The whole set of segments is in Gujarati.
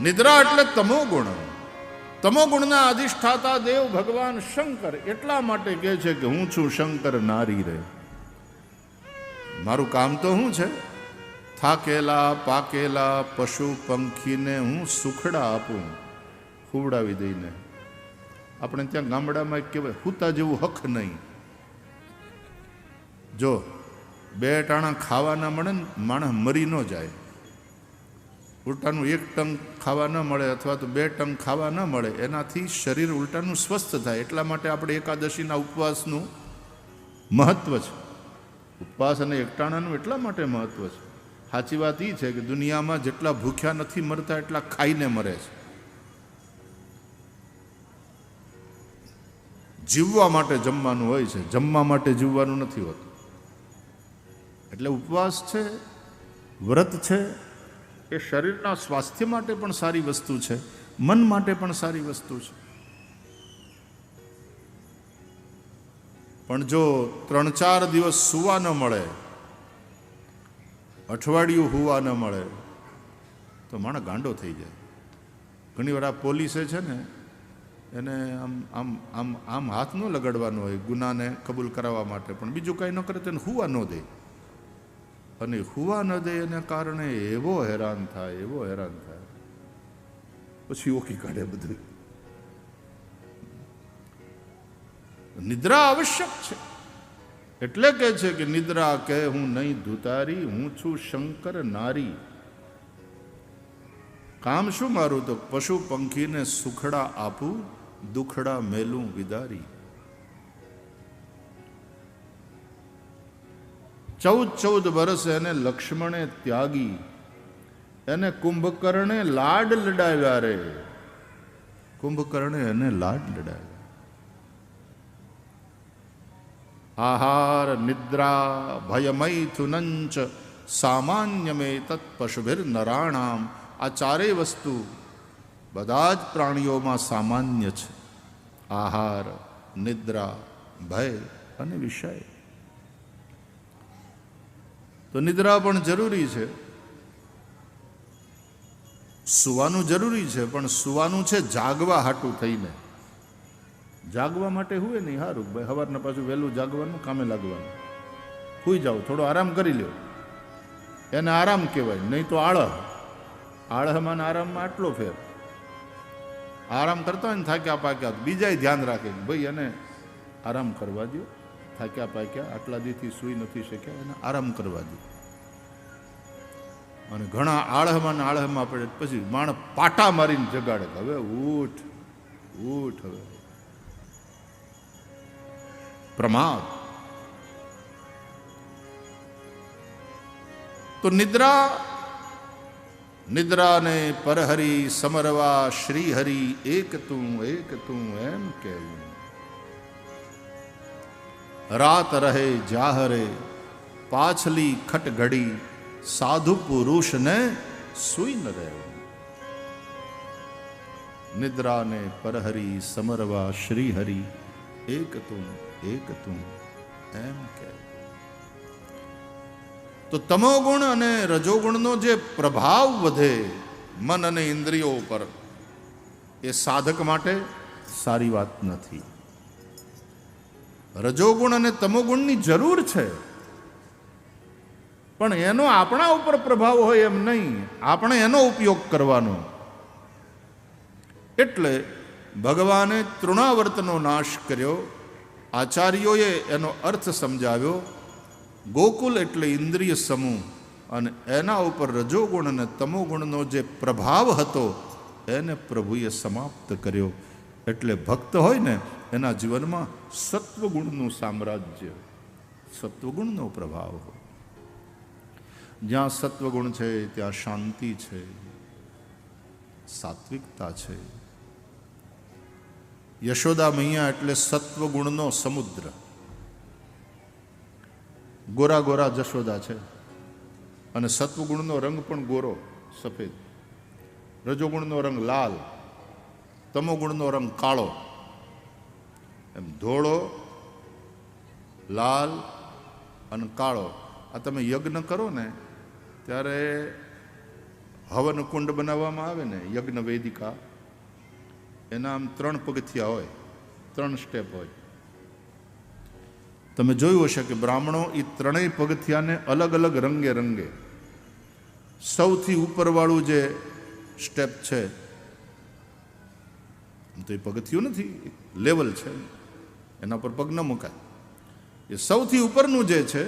નિદ્રા એટલે તમો ગુણ. તમો ગુણના અધિષ્ઠાતા દેવ ભગવાન શંકર એટલા માટે કહે છે કે હું છું શંકર નારી રે. મારું કામ તો શું છે? થાકેલા, પાકેલા, પશુ પંખીને હું સુખડા આપું ખુવડાવી દઈને. આપણે ત્યાં ગામડામાં કહેવાય, હુતા જેવું હક નહીં. જો, બે ટાણા ખાવાના મળે ને, માણસ મરી ન જાય. ઉલટાનું એક ટંક ખાવા ન મળે અથવા તો બે ટંક ખાવા ન મળે, એનાથી શરીર ઉલટાનું સ્વસ્થ થાય. એટલા માટે આપણે એકાદશીના ઉપવાસનું મહત્વ છે. ઉપવાસ અને એકટાણાનું એટલા માટે મહત્વ છે. સાચી વાત એ છે કે દુનિયામાં જેટલા ભૂખ્યા નથી મરતા, એટલા ખાઈને મરે છે. જીવવા માટે જમવાનું હોય છે. જમવા માટે જીવવાનું નથી હોતું. એટલે ઉપવાસ છે, વ્રત છે એ શરીરના સ્વાસ્થ્ય માટે પણ સારી વસ્તુ છે, મન માટે પણ સારી વસ્તુ છે. પણ જો ત્રણ ચાર દિવસ સુવા ન મળે, અઠવાડિયું હુવા ન મળે, તો માણસ ગાંડો થઈ જાય. ઘણી વાર આ પોલીસે છે ને, એને આમ આમ આમ આમ હાથ ન લગાડવાનો હોય ગુનાને કબૂલ કરાવવા માટે, પણ બીજું કાંઈ ન કરે તેને હુવા ન દે. અને હુવા ન દે એને કારણે એવો હેરાન થાય, એવો હેરાન થાય. પછી ઓકી કાઢે બધું. નિદ્રા આવશ્યક છે. એટલે કે છે કે નિદ્રા કે હું નહીં ધુતારી, હું છું શંકર નારી. કામ શું મારું? તો પશુ પંખીને સુખડા આપું, દુખડા મેલું વિદારી. ચૌદ ચૌદ વર્ષ એને લક્ષ્મણે ત્યાગી. એને કુંભકર્ણે લાડ લડાવ્યા રે. કુંભકર્ણે એને લાડ લડાવ્યા. આહાર, નિદ્રા, ભયમૈથુનંચ સામાન્યમે મે તત્પશુભિર નરાણામ, આ ચારેય વસ્તુ બધા જ પ્રાણીઓમાં સામાન્ય છે. આહાર, નિદ્રા, ભય અને વિષય. તો નિદ્રા પણ જરૂરી છે. સુવાનું જરૂરી છે, પણ સુવાનું છે જાગવા હાટું થઈને. જાગવા માટે હુએ નહીં સારું ભાઈ સવારના પાછું વહેલું જાગવાનું, કામે લાગવાનું. સુઈ જાઓ થોડો આરામ કરી લ્યો. એને આરામ કહેવાય, નહીં તો આળહ. આળહમાં ને આરામમાં આટલો ફેર. આરામ કરતા હોય ને થાક્યા પાક્યા, બીજાય ધ્યાન રાખે ભાઈ એને આરામ કરવા દો થાક્યા પાક્યા, આટલા દીથી સૂઈ નથી શક્યા, એને આરામ કરવા દે. અને ઘણા આળહમાં ને આળહમાં પડે, પછી માણ પાટા મારીને જગાડે હવે ઊઠ ઊઠ હવે. પ્રમાદ. તો નિદ્રા, નિદ્રાને પરહરી સમરવા શ્રીહરી એક તું એક તું એમ કેવું રાત રહે જાહરે, પાછલી ખટ ઘડી સાધુ પુરુષને સુઈ ન રહેવું. નિદ્રાને પરહરી સમરવા શ્રીહરી, એક તું એક તું એમ કે તો તમોગુણ અને રજોગુણનો જે પ્રભાવ વધે મન અને ઇન્દ્રિયો ઉપર, એ સાધક માટે સારી વાત નથી. રજોગુણ અને તમોગુણની જરૂર છે. પણ એનો આપણા ઉપર પ્રભાવ હોય એમ નહીં. આપણે એનો ઉપયોગ કરવાનો. એટલે ભગવાને તૃણાવર્તનો નાશ કર્યો. આચાર્યોએ એનો અર્થ સમજાવ્યો. ગોકુલ એટલે ઇન્દ્રિય સમૂહ અને એના ઉપર રજોગુણ અને તમોગુણનો જે પ્રભાવ હતો, એને પ્રભુએ સમાપ્ત કર્યો. એટલે ભક્ત હોય ને એના જીવનમાં સત્વગુણનું સામ્રાજ્ય, સત્વગુણનો પ્રભાવ હોય. જ્યાં સત્વગુણ છે, ત્યાં શાંતિ છે, સાત્વિકતા છે. યશોદા મૈયા એટલે સત્વગુણનો સમુદ્ર. ગોરા ગોરા જશોદા છે. અને સત્વગુણનો રંગ પણ ગોરો, સફેદ. રજોગુણનો રંગ લાલ. તમોગુણનો રંગ કાળો. એમ ધોળો, લાલ અને કાળો. આ તમે યજ્ઞ કરો ને, ત્યારે હવન કુંડ બનાવવામાં આવે ને, યજ્ઞ વેદિકા, એના આમ ત્રણ પગથિયા હોય, ત્રણ સ્ટેપ હોય. તમે જોયું હશે કે બ્રાહ્મણો એ ત્રણેય પગથિયાને અલગ અલગ રંગે રંગે. સૌથી ઉપરવાળું જે સ્ટેપ છે તો એ પગથિયું નથી લેવલ છે. એના પર પગ ન મુકાય. એ સૌથી ઉપરનું જે છે,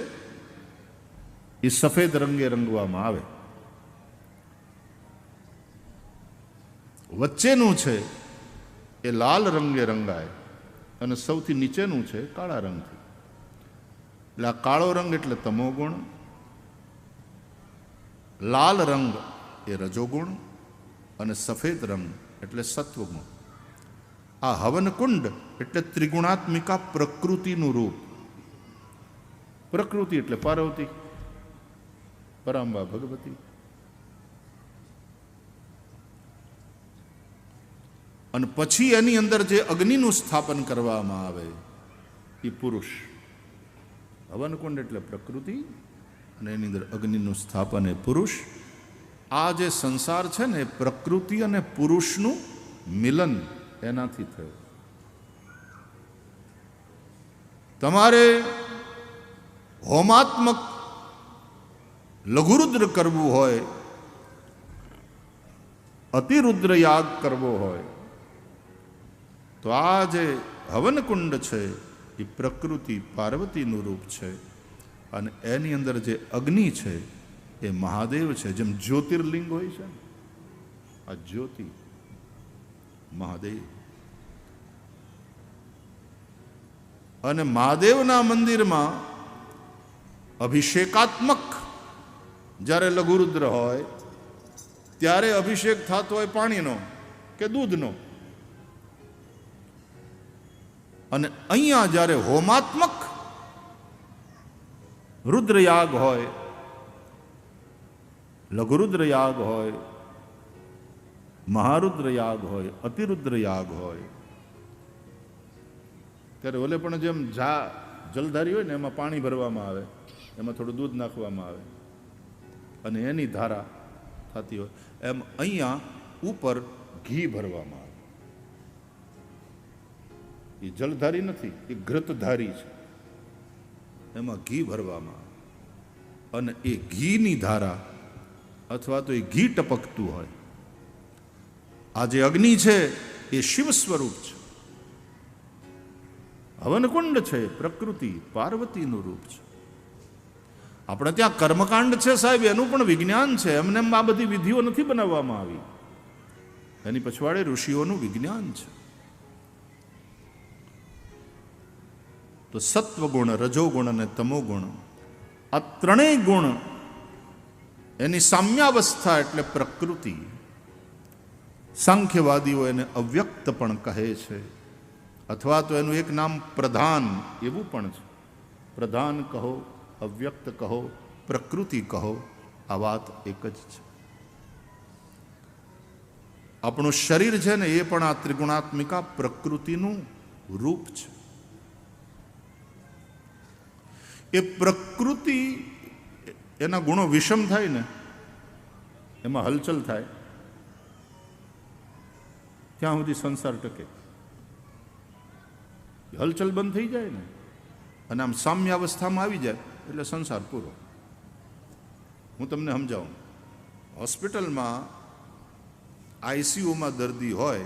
એ સફેદ રંગે રંગવામાં આવે. વચ્ચેનું છે, એ લાલ રંગે રંગાય અને સૌથી નીચેનું છે, કાળા રંગથી. એટલે આ કાળો રંગ એટલે તમોગુણ, લાલ રંગ એ રજોગુણ અને સફેદ રંગ એટલે સત્વગુણ. આ હવનકુંડ એટલે ત્રિગુણાત્મિકા પ્રકૃતિનું રૂપ. પ્રકૃતિ એટલે પાર્વતી, પરાંબા ભગવતી. અને પછી એની અંદર જે અગ્નિનું સ્થાપન કરવામાં આવે, એ પુરુષ. હવનકુંડ એટલે પ્રકૃતિ, અને એની અંદર અગ્નિનું સ્થાપન એ પુરુષ. આ જે સંસાર છે ને, એ પ્રકૃતિ અને પુરુષનું મિલન એનાથી થયું. તમારે હોમાત્મક લઘુરુદ્ર કરવું હોય અતિરુદ્ર યાગ કરવો હોય, તો આ જે હવનકુંડ છે, એ પ્રકૃતિ પાર્વતીનું રૂપ છે. અને એની અંદર જે અગ્નિ છે, એ મહાદેવ છે. જેમ જ્યોતિર્લિંગ હોય છે આ જ્યોતિ મહાદેવ. અને મહાદેવના મંદિરમાં અભિષેકાત્મક જ્યારે લઘુરુદ્ર હોય, ત્યારે અભિષેક થતો હોય પાણીનો કે દૂધનો. અને અહીંયા જ્યારે હોમાત્મક રુદ્રયાગ હોય, લઘુરુદ્રયાગ હોય, મહારુદ્રયાગ હોય અતિરુદ્ર યાગ હોય ત્યારે ઓલે પણ જેમ જા જલધારી હોય ને, એમાં પાણી ભરવામાં આવે, એમાં થોડું દૂધ નાખવામાં આવે. અને એની ધારા થતી હોય, એમ અહીંયા ઉપર ઘી ભરવામાં આવે. એ જલધારી નથી, એ ઘૃતધારી છે. એમાં ઘી ભરવામાં આવે. અને એ ઘીની ધારા અથવા તો એ ઘી ટપકતું હોય. આ જે અગ્નિ છે, એ શિવ સ્વરૂપ છે. હવનકુંડ છે, પ્રકૃતિ પાર્વતીનું રૂપ છે. આપણે ત્યાં કર્મકાંડ છે સાહેબ, એનું પણ વિજ્ઞાન છે. એમને એમ આ બધી વિધિઓ નથી બનાવવામાં આવી. એની પછવાડે ઋષિઓનું વિજ્ઞાન છે. તો સત્વગુણ, રજોગુણ અને તમોગુણ, આ ત્રણેય ગુણ એની સામ્યાવસ્થા એટલે પ્રકૃતિ. સાંખ્યવાદીઓ એને અવ્યક્ત પણ કહે છે. અથવા તો એનું એક નામ પ્રધાન એવું પણ છે. પ્રધાન કહો, અવ્યક્ત કહો, પ્રકૃતિ કહો, આ વાત એક જ છે. આપણું શરીર છે ને એ પણ આ ત્રિગુણાત્મિકા પ્રકૃતિનું રૂપ છે. એ પ્રકૃતિ, એના ગુણો વિષમ થાય ને, એમાં હલચલ થાય, ત્યાં સુધી સંસાર ટકે. હલચલ બંધ થઈ જાય ને. અને આમ સામ્ય અવસ્થામાં આવી જાય એટલે સંસાર પૂરો. હું તમને સમજાવું. હોસ્પિટલમાં આઈસીયુમાં દર્દી હોય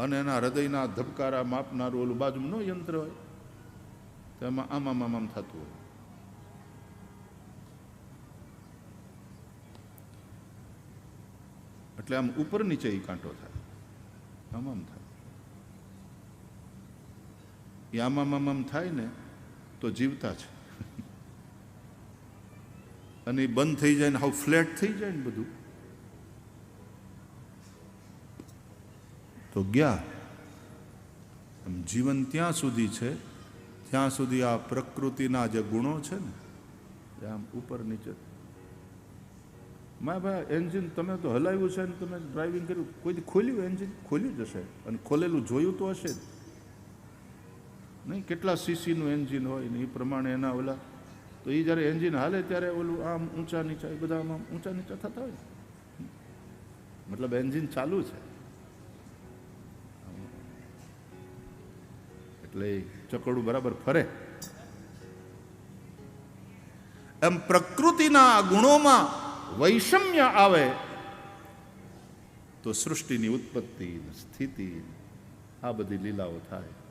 અને એના હૃદયના ધબકારા માપનારું ઓલું બાજુનું યંત્ર હોય, તો એમાં આમ આમ આમ આમ થતું હોય. એટલે આમ ઉપર નીચે એ કાંટો થાય. આમ આમ થાય. એ આમ આમ આમ આમ થાય ને, તો જીવતા છે. અને એ બંધ થઈ જાય ને, હાવ ફ્લેટ થઈ જાય ને બધું. તો ગયા. આમ જીવન ત્યાં સુધી છે, ત્યાં સુધી આ પ્રકૃતિના જે ગુણો છે ને આમ ઉપર નીચે. મા ભાઈ એન્જિન તમે તો હલાવ્યું છે ને, તમે ડ્રાઇવિંગ કર્યું, કોઈ ખોલ્યું એન્જિન ખોલ્યું જ હશે. અને ખોલેલું જોયું તો હશે જ. નહીં, કેટલા સીસીનું એન્જિન હોય ને એ પ્રમાણે એના ઓલા. તો એ જ્યારે એન્જિન હાલે ત્યારે ઓલું આમ ઊંચા નીચા, એ બધા આમ ઊંચા નીચા થતા હોય મતલબ એન્જિન ચાલુ છે. એટલે ચકડું બરાબર ફરે. એમ પ્રકૃતિના ગુણોમાં વૈષમ્ય આવે, તો સૃષ્ટિની ઉત્પત્તિ સ્થિતિ આ બધી લીલાઓ થાય.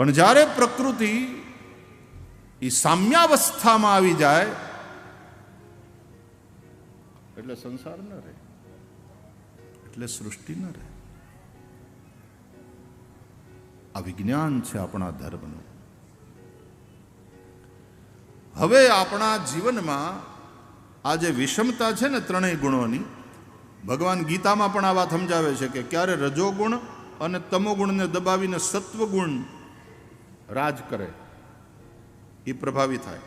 પણ જ્યારે પ્રકૃતિ એ સામ્યાવસ્થામાં આવી જાય, એટલે સંસાર ન રહે. એટલે સૃષ્ટિ ન રહે. આ વિજ્ઞાન છે આપણા ધર્મનું. હવે આપણા જીવનમાં આ જે વિષમતા છે ને ત્રણેય ગુણોની, ભગવાન ગીતામાં પણ આ વાત સમજાવે છે કે ક્યારે રજોગુણ અને તમોગુણને દબાવીને સત્વગુણ રાજ કરે, એ પ્રભાવી થાય.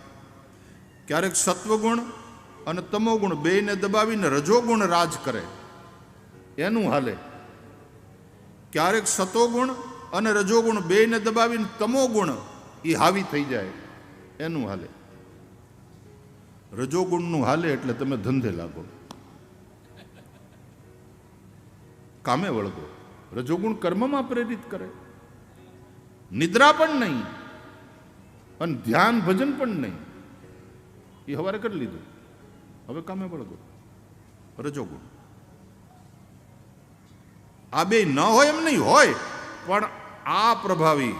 ક્યારેક સત્વગુણ અને તમોગુણ બેયને દબાવીને રજોગુણ રાજ કરે. એનું હાલે. ક્યારેક સતોગુણ અને રજોગુણ બેયને દબાવીને તમોગુણ, એ હાવી થઈ જાય. એનું હાલે. રજોગુણનું હાલે એટલે તમે ધંધે લાગો. કામે વળગો. રજોગુણ કર્મમાં પ્રેરિત કરે. નિદ્રા પણ નહીં. અને ધ્યાન ભજન પણ નહીં. એ હવારે કરી લીધું. હવે કામે વળગો. રજોગુણ આ બે ન હોય એમ નહીં હોય, પણ આ પ્રભાવી,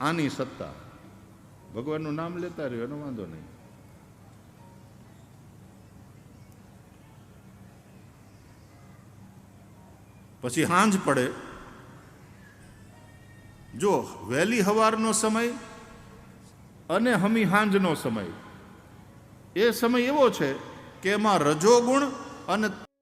આની સત્તા. ભગવાનનું નામ લેતા રહ્યો, એનો વાંધો નહીં. પછી હાંજ પડે. જો વહેલી હવારનો સમય અને હમી હાંજનો સમય. એ સમય એવો છે કે એમાં રજોગુણ અને